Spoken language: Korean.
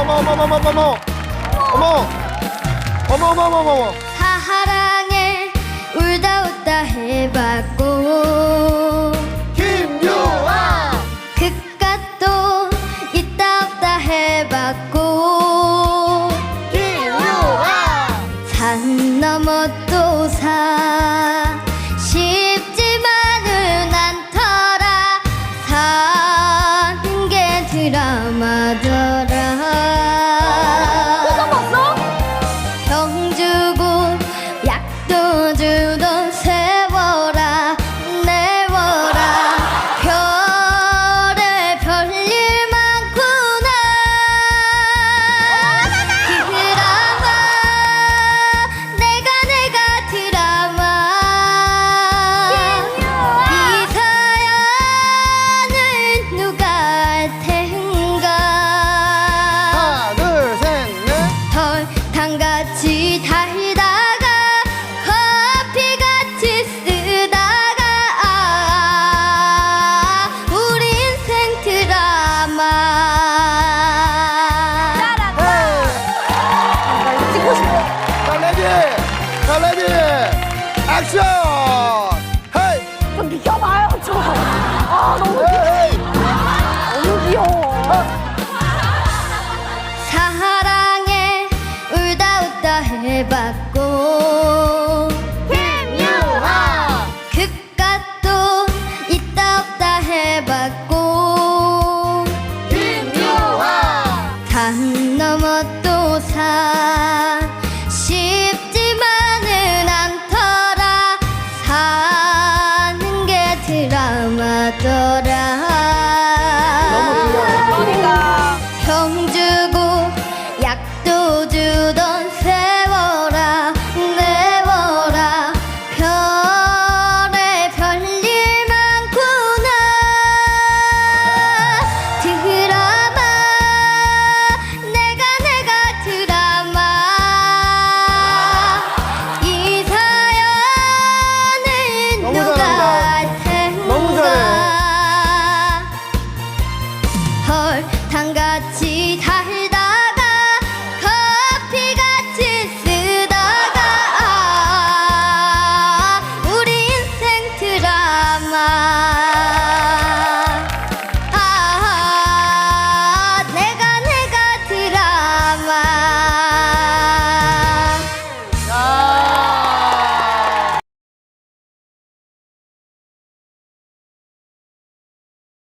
어머 어머 어머 어머 사랑에 울다 웃다 해봤고. 김유아 그깟도 있다 없다 해봤고. 김유아 산 넘어 또사 설탕같이 달다가 커피같이 쓰다가 아, 우리 인생 드라마. 찍고 싶어. 자 레디 액션! 헤이! 좀 비켜봐요, 저. 아, 너무, 헤이 사탕같이 달다가 커피같이 쓰다가 우리 인생 드라마.